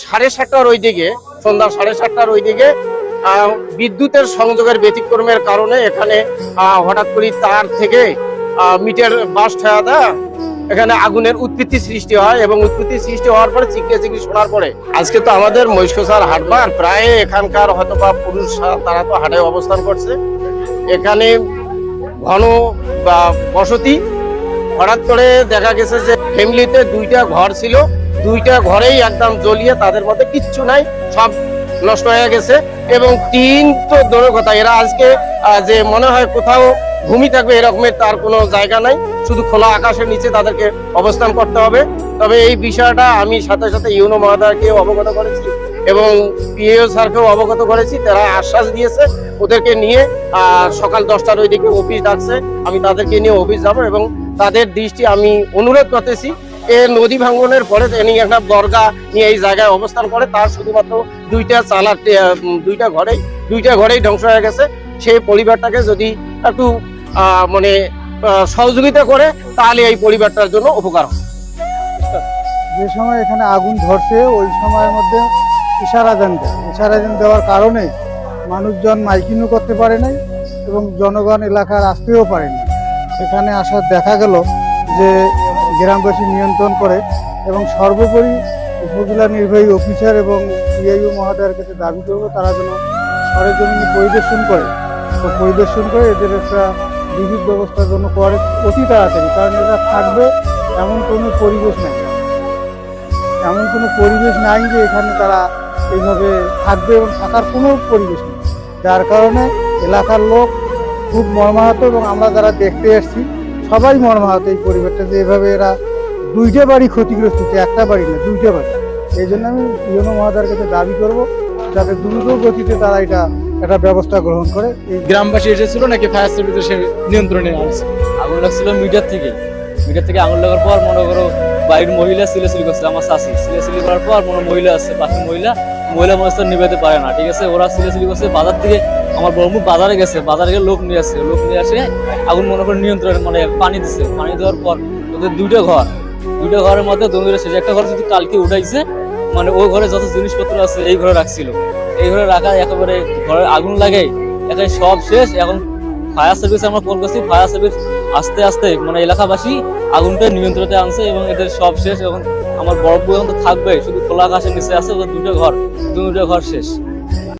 সাড়ে সাতটার ওই দিকে সন্ধ্যা সাড়ে সাতটার ওই দিকে বিদ্যুতের সংযোগের ব্যতিক্রমের কারণে এখানে হঠাৎ করে তার থেকে মিটার বাস্ট হয়ে দেয়। এখানে আগুনের উৎপত্তি সৃষ্টি হয় এবং উৎপত্তি সৃষ্টি হওয়ার পরে চিকিৎসা চিকিৎসা শোনার পরে, আজকে তো আমাদের মহিষকসার হাটবার প্রায় এখানকার হয়তো বা পুরুষ তারা তো হাটে অবস্থান করছে। এখানে ঘন বা বসতি, হঠাৎ করে দেখা গেছে যে ফ্যামিলিতে দুইটা ঘর ছিল। দুইটা ঘরেই একদম জ্বলিয়ে তাদের মধ্যে কিচ্ছু নাই, সব নষ্ট হয়ে গেছে। এবং তিন তো দূরের কথা, এরা আজকে যে মনে হয় কোথাও ভূমি থাকবে এরকমের তার কোনো জায়গা নাই। শুধু খোলা আকাশের নিচে তাদেরকে অবস্থান করতে হবে। তবে এই বিষয়টা আমি সাথে সাথে ইউনো মহোদয়কে অবগত করেছি এবং পিএও স্যারকেও অবগত করেছি। তারা আশ্বাস দিয়েছে, ওদেরকে নিয়ে সকাল দশটার ওই দিকে অফিস ডাকছে। আমি তাদেরকে নিয়ে অফিস যাব এবং তাদের দৃষ্টি আমি অনুরোধ করতেছি এ নদী ভাঙ্গনের পরে তিনি একটা দরগা নিয়ে এই জায়গায় অবস্থান করে। তার শুধুমাত্র দুইটা চালার দুইটা ঘরেই দুইটা ঘরেই ধ্বংস হয়ে গেছে। সেই পরিবারটাকে যদি একটু মানে সহযোগিতা করে, তাহলে এই পরিবারটার জন্য উপকার হবে। যে সময় এখানে আগুন ধরছে, ওই সময়ের মধ্যে ইশারা দেন ইশারা দেন দেওয়ার কারণে মানুষজন মাইকিংও করতে পারে নাই এবং জনগণ এলাকার আসতেও পারেনি। সেখানে আসার দেখা গেল যে গ্রামবাসী নিয়ন্ত্রণ করে এবং সর্বোপরি উপজেলা নির্বাহী অফিসার এবং সিআইও মহোদয়ের কাছে দাবি করব, তারা যেন সরেজমিনে পরিদর্শন করে। তো পরিদর্শন করে এদের একটা বিদ্যুৎ ব্যবস্থার জন্য করে অতি তাড়াতাড়ি, কারণ এরা থাকবে এমন কোনো পরিবেশ নেই। এমন কোনো পরিবেশ নাই যে এখানে তারা এইভাবে থাকবে এবং থাকার কোনো পরিবেশ নেই। যার কারণে এলাকার লোক খুব মর্মাহত এবং আমরা যারা দেখতে এসেছি সবাই মর্মাহত এই পরিবারটা যে এভাবে এরা দুইটা বাড়ি ক্ষতিগ্রস্ত হচ্ছে একটা বাড়ি না দুইটা বাড়ি। এই জন্য আমি ইউনো মহাদার কাছে দাবি করব যাতে দ্রুত গতিতে তারা এটা একটা ব্যবস্থা গ্রহণ করে। এই গ্রামবাসী এসেছিল নাকি ফায়ার সার্ভিসের সে নিয়ন্ত্রণে আসছে আগুন লাগছিল মিটার থেকে মিটার থেকে আগুন লাগার পর মনে করো বাড়ির মহিলা সিলেসিলি করছে, আমার শাশি। সিলেসিলি করার পর মনে মহিলা আছে পাশে মহিলা মহিলা মানুষ তো নিভাতে পারে না, ঠিক আছে? ওরা সিলেসিলি করছে, বাজার থেকে আমার ব্রহ্মপুর বাজারে গেছে, বাজারে গিয়ে লোক নিয়ে আসছে লোক নিয়ে আসে, আগুন মনে করে নিয়ন্ত্রণ মানে পানি দিছে। পানি দেওয়ার পর ওদের দুইটা ঘর, দুইটা ঘরের মধ্যে দমে শেষ একটা ঘর শুধু কালকে উঠাইছে মানে ওই ঘরে যত জিনিসপত্র আছে এই ঘরে রাখছিল। এই ঘরে রাখা একেবারে ঘরে আগুন লাগে এখানে সব শেষ। এখন ফায়ার সার্ভিস আমরা কল করছি ফায়ার সার্ভিস আস্তে আস্তে মানে এলাকাবাসী আগুনটা নিয়ন্ত্রণে আনছে এবং এদের সব শেষ এবং আমার বড় পর্যন্ত থাকবে শুধু খোলা আকাশের নিচে আছে, ওদের দুটো ঘর দুটো ঘর শেষ।